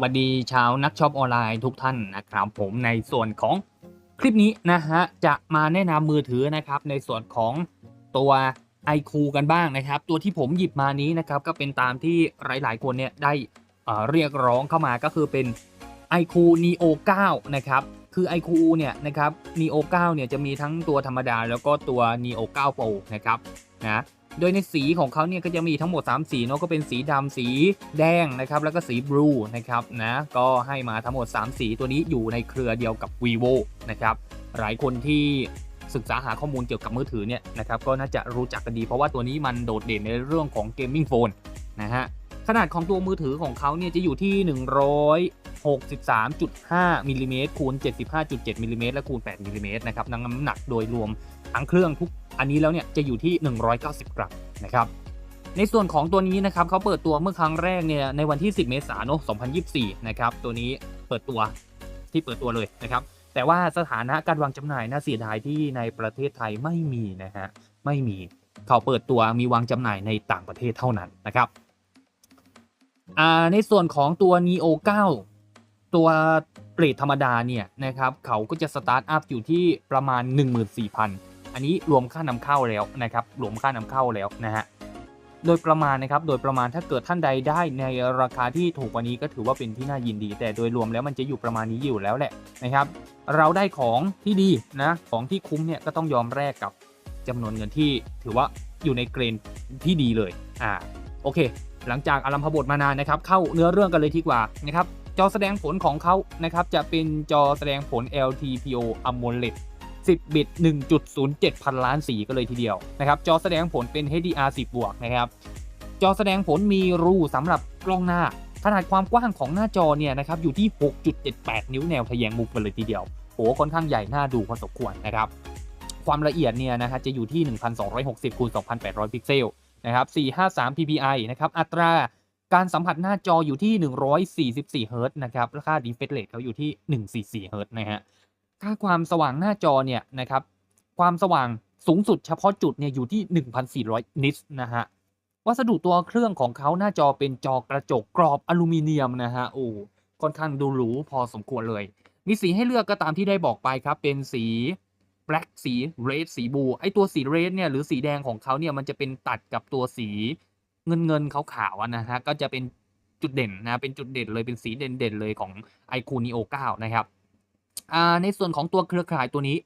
วัสดีชาวนักช็อปออนไลน์ทุกท่านนะครับ ผมในส่วนของคลิปนี้นะฮะจะมาแนะนำมือถือนะครับ ในส่วนของตัว iQ กันบ้างนะครับ ตัวที่ผมหยิบมานี้นะครับก็เป็นตามที่หลาย ๆ คนเนี่ยได้เอ่อเรียกร้องเข้ามาก็คือเป็น iQ Neo 9 นะครับคือ iQ เนี่ยนะครับ Neo 9 เนี่ยจะมีทั้งตัวธรรมดาแล้วก็ตัว Neo 9 Pro นะครับนะ โดยในสีของเขาเนี่ยก็จะมีทั้งหมด 3 สีเนาะก็เป็นสีดำสีแดงนะครับแล้วก็สีบลูนะครับนะก็ให้มาทั้งหมด 3 สีตัวนี้อยู่ในเครือเดียวกับ vivo นะครับหลายคนที่ศึกษาหาข้อมูลเกี่ยวกับมือถือเนี่ยนะครับก็น่าจะรู้จักกันดี เพราะว่าตัวนี้มันโดดเด่นในเรื่องของเกมมิ่งโฟนนะฮะขนาดของตัวมือถือของเขาเนี่ยจะอยู่ที่ 163.5มิลลิเมตรคูณ75.7มิลลิเมตรและคูณ8มิลลิเมตรนะครับน้ำหนักโดยรวม ทั้งเครื่องทุกอันนี้แล้วเนี่ยจะอยู่ที่ 190 กรัมนะครับในส่วนของตัวนี้นะครับเขาเปิดตัวเมื่อครั้งแรกเนี่ยในวันที่ 10 เมษายน2024 นะครับตัวนี้เปิดตัวที่เปิดตัวเลยนะครับแต่ว่าสถานะการวางจำหน่ายน่าเสียดายที่ในประเทศไทยไม่มีนะฮะไม่มีเขาเปิดตัวมีวางจำหน่ายในต่างประเทศเท่านั้นนะครับอ่าในส่วนของตัว Neo 9 ตัวเกรดธรรมดาเนี่ยนะครับเขาก็จะสตาร์ทอัพอยู่ที่ประมาณ 14,000 อันนี้รวมค่านำเข้าแล้วนะครับรวมค่านำเข้าแล้วนะฮะโดยประมาณนะครับ โดยประมาณถ้าเกิดท่านใดได้ในราคาที่ถูกกว่านี้ก็ถือว่าเป็นที่น่ายินดี แต่โดยรวมแล้วมันจะอยู่ประมาณนี้อยู่แล้วแหละนะครับ เราได้ของที่ดีนะของที่คุ้มเนี่ยก็ต้องยอมแลกกับจำนวนเงินที่ถือว่าอยู่ในเกรนที่ดีเลยอ่าโอเค หลังจากอารัมพบทมานานนะครับ เข้าเนื้อเรื่องกันเลยดีกว่านะครับจอแสดงผลของเขานะครับจะเป็นจอแสดงผล LTPO AMOLED 10 บิต 1.07 พันล้านสีก็เลยทีเดียวนะครับ จอแสดงผลเป็น HDR 10 บวกนะครับ จอแสดงผลมีรูสำหรับกล้องหน้า ขนาดความกว้างของหน้าจอเนี่ยนะครับอยู่ที่ 6.78 นิ้วแนวทะแยงมุมกันเลยทีเดียวโหค่อนข้างใหญ่หน่าดูพอสมควรนะครับ ความละเอียดเนี่ยนะฮะจะอยู่ที่ 1260คูณ2800 พิกเซลนะครับ 453 ppi นะครับ อัตราการสัมผัสหน้าจออยู่ที่ 144 เฮิรตซ์นะครับและค่า refresh rate เขาอยู่ที่ 144 เฮิรตซ์นะฮะ ค่าความสว่างหน้าจอเนี่ยนะครับความสว่างสูงสุดเฉพาะจุดเนี่ยอยู่ที่ 1,400 นิตนะฮะวัสดุตัวเครื่องของเขาหน้าจอเป็นจอกระจกกรอบอลูมิเนียมนะฮะโอ้ค่อนข้างดูหรูพอสมควรเลย มีสีให้เลือกก็ตามที่ได้บอกไปครับ เป็นสี black สี red สีบูไอตัวสี red เนี่ยหรือสีแดงของเขาเนี่ยมันจะเป็นตัดกับตัวสีเงินเงินขาวๆนะฮะก็จะเป็นจุดเด่นนะเป็นจุดเด่นเลยเป็นสีเด่นๆเลยของ iQOO Neo 9 นะครับ ในส่วนของตัวเครือข่ายตัวนี้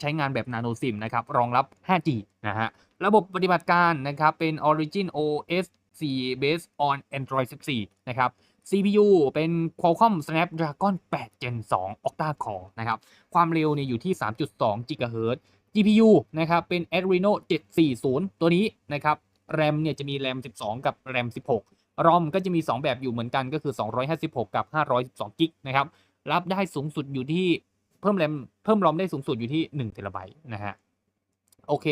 ใช้งานแบบ Nano SIM นะครับ รองรับ 5G นะฮะ ระบบปฏิบัติการนะครับ เป็น Origin OS 4 based on Android 14 นะครับ CPU เป็น Qualcomm Snapdragon 8 Gen 2 Octa Core นะครับ ความเร็วเนี่ยอยู่ที่ 3.2 GHz GPU นะครับ เป็น Adreno 740 ตัวนี้นะครับ RAM เนี่ยจะมี RAM 12 กับ RAM 16 ROM ก็จะมี 2 แบบอยู่เหมือนกันก็คือ 256 กับ 512กิกนะครับ รับได้สูงสุดอยู่ที่เพิ่มแรมเพิ่มรอมได้สูงสุดอยู่ที่1เทราไบต์นะฮะโอเค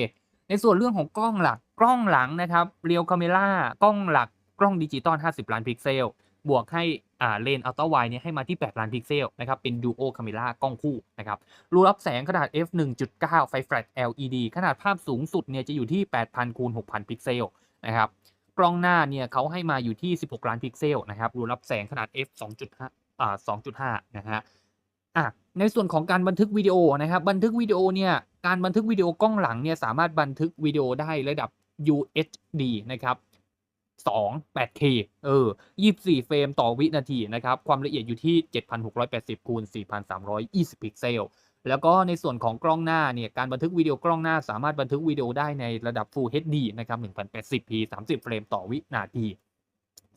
ในส่วนเรื่องของกล้องหลักกล้องหลังนะครับเรียวคาเมล่ากล้องหลักกล้องดิจิตอล 50 ล้านพิกเซล บวกให้อ่าเลนอัลตร้าไวเนี่ยให้มาที่ 8 ล้านพิกเซลนะครับเป็นดูโอคาเมล่ากล้องคู่นะครับรูรับแสงขนาด f 1.9 ไฟแฟลช LED ขนาดภาพสูงสุดเนี่ยจะอยู่ที่ 8,000คูณ6,000 พิกเซลนะครับกล้องหน้าเนี่ยเขาให้มาอยู่ที่ 16 ล้านพิกเซลนะครับรูรับแสงขนาด f 2.5 อ่า2.5 นะฮะอะในส่วนของการบันทึกวิดีโอนะครับ บันทึกวิดีโอเนี่ยการบันทึกวิดีโอกล้องหลังเนี่ยสามารถบันทึกวิดีโอได้ระดับ UHD นะครับ2 8K เออ 24 เฟรมต่อวินาทีนะครับ ความละเอียดอยู่ที่ 7680คูณ4320 พิกเซล แล้วก็ในส่วนของกล้องหน้าเนี่ย การบันทึกวิดีโอกล้องหน้าสามารถบันทึกวิดีโอได้ในระดับ Full HD นะครับ 1080p 30 เฟรมต่อวินาที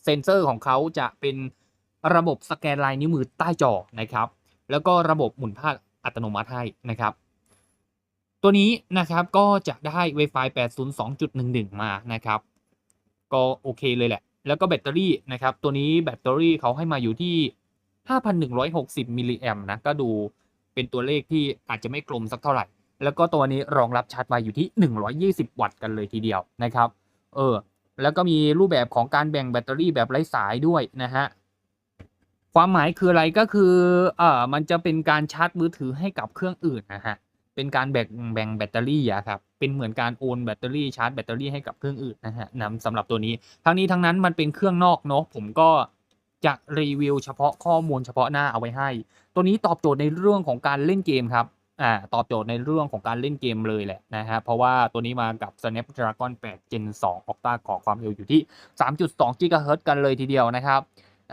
เซนเซอร์ของเขาจะเป็น ระบบสแกนลายนิ้วมือใต้จอนะครับ แล้วก็ระบบหมุนภาพอัตโนมัติให้นะครับ ตัวนี้นะครับก็จะได้ Wi-Fi 802.11 มานะครับ ก็โอเคเลยแหละ แล้วก็แบตเตอรี่นะครับ ตัวนี้แบตเตอรี่เขาให้มาอยู่ที่ 5,160มิลลิแอมนะ ก็ดูเป็นตัวเลขที่อาจจะไม่กลมสักเท่าไหร่ แล้วก็ตัวนี้รองรับชาร์จไฟอยู่ที่ 120 วัตต์กันเลยทีเดียวนะครับ เออ แล้วก็มีรูปแบบของการแบ่งแบตเตอรี่แบบไร้สายด้วยนะฮะ ความหมายคืออะไรก็คือเอ่อมันจะเป็นการชาร์จมือถือให้กับเครื่องอื่นนะฮะเป็นการแบ่งแบ่งแบตเตอรี่อะครับเป็นเหมือนการโอนแบตเตอรี่ชาร์จแบตเตอรี่ให้กับเครื่องอื่นนะฮะนำสำหรับตัวนี้ ทั้งนี้ทั้งนั้นมันเป็นเครื่องนอกเนาะผมก็จะรีวิวเฉพาะข้อมูลเฉพาะหน้าเอาไว้ให้ ตัวนี้ตอบโจทย์ในเรื่องของการเล่นเกมครับอ่าตอบโจทย์ในเรื่องของการเล่นเกมเลยแหละนะฮะเพราะว่าตัวนี้มากับ Snapdragon 8 Gen 2 Octa Core ความเร็วอยู่ที่ 3.2 GHz กันเลยทีเดียวนะครับ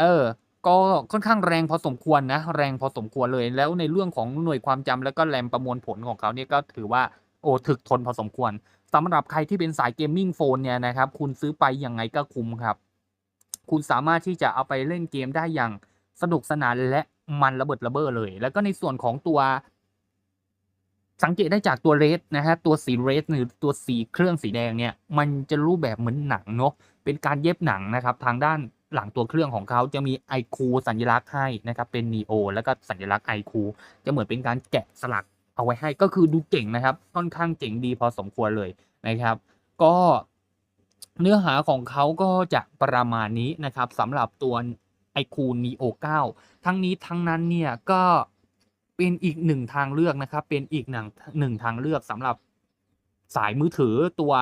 เออ ก็ค่อนข้างแรงพอสมควรนะ แรงพอสมควรเลยแล้วในเรื่องของหน่วยความจำแล้วก็แรมประมวลผลของเขาเนี่ยก็ถือว่าโอ้ถึกทนพอสมควรสำหรับใครที่เป็นสายเกมมิ่งโฟนเนี่ยนะครับ คุณซื้อไปยังไงก็คุ้มครับ คุณสามารถที่จะเอาไปเล่นเกมได้อย่างสนุกสนานและมันระเบิดระเบ้อเลย แล้วก็ในส่วนของตัว สังเกตได้จากตัวเรสนะฮะตัวสีเรสหรือตัวสีเครื่องสีแดงเนี่ย มันจะรูปแบบเหมือนหนังเนาะเป็นการเย็บหนังนะครับ ทางด้าน หลังตัวเครื่องของเขาจะมีไอคูสัญลักษณ์ให้นะครับ เป็นนีโอแล้วก็สัญลักษณ์ไอคูจะเหมือนเป็นการแกะสลักเอาไว้ให้ก็คือดูเก่งนะครับ ค่อนข้างเจ๋งดีพอสมควรเลยนะครับ ก็เนื้อหาของเขาก็จะประมาณนี้นะครับสำหรับตัวไอคูนีโอ9ทั้งนี้ทั้งนั้นเนี่ยก็เป็นอีกหนึ่งทางเลือกนะครับ เป็นอีกหนึ่งหนึ่งทางเลือกสำหรับสายมือถือตัว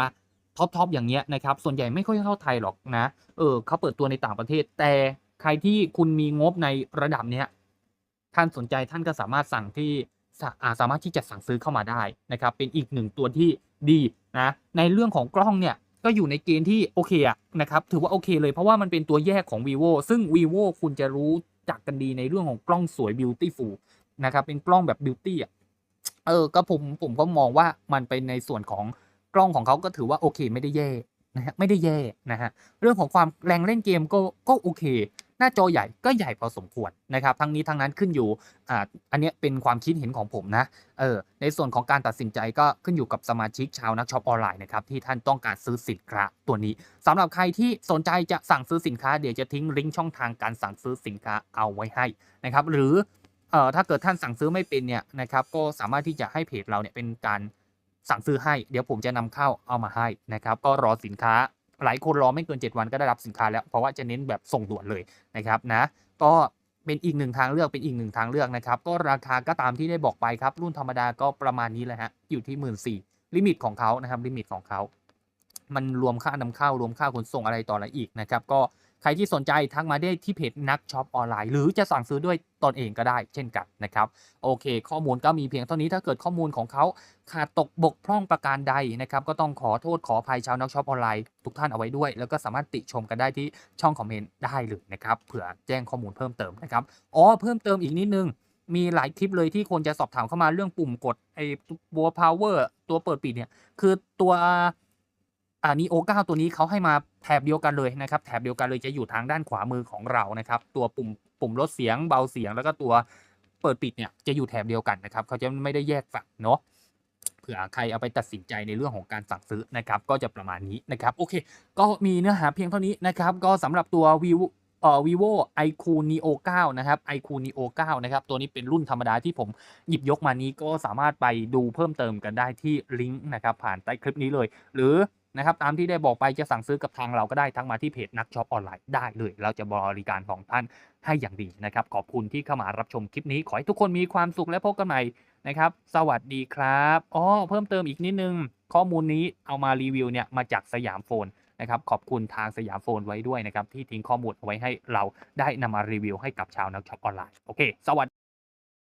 ท็อปทอปอย่างเงี้ยนะครับ ส่วนใหญ่ไม่ค่อยเข้าไทยหรอกนะ เออเขาเปิดตัวในต่างประเทศ แต่ใครที่คุณมีงบในระดับเนี้ย ท่านสนใจท่านก็สามารถสั่งที่สาสามารถที่จะสั่งซื้อเข้ามาได้นะครับ เป็นอีกหนึ่งตัวที่ดีนะ ในเรื่องของกล้องเนี่ยก็อยู่ในเกณฑ์ที่โอเคอะนะครับ ถือว่าโอเคเลยเพราะว่ามันเป็นตัวแยกของ vivo ซึ่ง vivo คุณจะรู้จักกันดีในเรื่องของกล้องสวย beautiful นะครับ เป็นกล้องแบบ beauty อะ เออ ก็ผมผมก็มองว่ามันเป็นในส่วนของ กล้องของเขาก็ถือว่าโอเคไม่ได้แย่นะฮะไม่ได้แย่นะฮะเรื่องของความแรงเล่นเกมก็ก็โอเค หน้าจอใหญ่ก็ใหญ่พอสมควรนะครับ ทั้งนี้ทั้งนั้นขึ้นอยู่อ่าอันเนี้ยเป็นความคิดเห็นของผมนะเออในส่วนของการตัดสินใจก็ขึ้นอยู่กับสมาชิกชาวนักช็อปออนไลน์นะครับที่ท่านต้องการซื้อสินค้าตัวนี้สำหรับใครที่สนใจจะสั่งซื้อสินค้าเดี๋ยวจะทิ้งลิงก์ช่องทางการสั่งซื้อสินค้าเอาไว้ให้นะครับ หรือเอ่อถ้าเกิดท่านสั่งซื้อไม่เป็นเนี่ยนะครับก็สามารถที่จะให้เพจเราเนี่ยเป็นการ สั่งซื้อให้เดี๋ยวผมจะนำเข้าเอามาให้นะครับ ก็รอสินค้าหลายคนรอไม่เกิน 7 วันก็ได้รับสินค้าแล้ว เพราะว่าจะเน้นแบบส่งด่วนเลยนะครับนะก็เป็นอีกหนึ่งทางเลือกเป็นอีกหนึ่งทางเลือกนะครับ ก็ราคาก็ตามที่ได้บอกไปครับ รุ่นธรรมดาก็ประมาณนี้แหละฮะอยู่ที่หมื่นสี่ลิมิตของเขานะครับลิมิตของเขา มันรวมค่านำเข้ารวมค่าขนส่งอะไรต่ออะไรอีกนะครับ ก็ ใครที่สนใจทักมาได้ที่เพจนักช็อปออนไลน์ หรือจะสั่งซื้อด้วยตนเองก็ได้ เช่นกันนะครับ โอเค ข้อมูลก็มีเพียงเท่านี้ถ้าเกิดข้อมูลของเขาขาดตกบกพร่องประการใดนะครับ ก็ต้องขอโทษขออภัยชาวนักช็อปออนไลน์ทุกท่านเอาไว้ด้วย แล้วก็สามารถติชมกันได้ที่ช่องคอมเมนต์ได้เลยนะครับเผื่อแจ้งข้อมูลเพิ่มเติมนะครับอ๋อเพิ่มเติมอีกนิดนึงมีหลายคลิปเลยที่คนจะสอบถามเข้ามาเรื่องปุ่มกดไอ้ตัว power ตัวเปิดปิดเนี่ยคือตัว อ่านีโอ9ตัวนี้เขาให้มาแถบเดียวกันเลยนะครับ แถบเดียวกันเลยจะอยู่ทางด้านขวามือของเรานะครับ ตัวปุ่มปุ่มลดเสียงเบาเสียงแล้วก็ตัวเปิดปิดเนี่ยจะอยู่แถบเดียวกันนะครับเขาจะไม่ได้แยกฝั่งเนาะเผื่อใครเอาไปตัดสินใจในเรื่องของการสั่งซื้อนะครับ ก็จะประมาณนี้นะครับ โอเค ก็มีเนื้อหาเพียงเท่านี้นะครับ ก็สำหรับตัว vivo เอ่อ vivo iQOO neo 9นะครับ iQOO neo 9นะครับ ตัวนี้เป็นรุ่นธรรมดาที่ผมหยิบยกมานี้ก็สามารถไปดูเพิ่มเติมกันได้ที่ลิงก์นะครับ ผ่านใต้คลิปนี้เลย หรือ นะครับตามที่ได้บอกไปจะสั่งซื้อกับทางเราก็ได้ทั้งมาที่เพจนักช็อปออนไลน์ได้เลย เราจะบริการของท่านให้อย่างดีนะครับ ขอบคุณที่เข้ามารับชมคลิปนี้ ขอให้ทุกคนมีความสุขและพบกันใหม่นะครับ สวัสดีครับอ๋อเพิ่มเติมอีกนิดนึง ข้อมูลนี้เอามารีวิวเนี่ยมาจากสยามโฟนนะครับขอบคุณทางสยามโฟนไว้ด้วยนะครับที่ทิ้งข้อมูลเอาไว้ให้เราได้นำมารีวิวให้กับชาวนักช็อปออนไลน์โอเค สวัสดี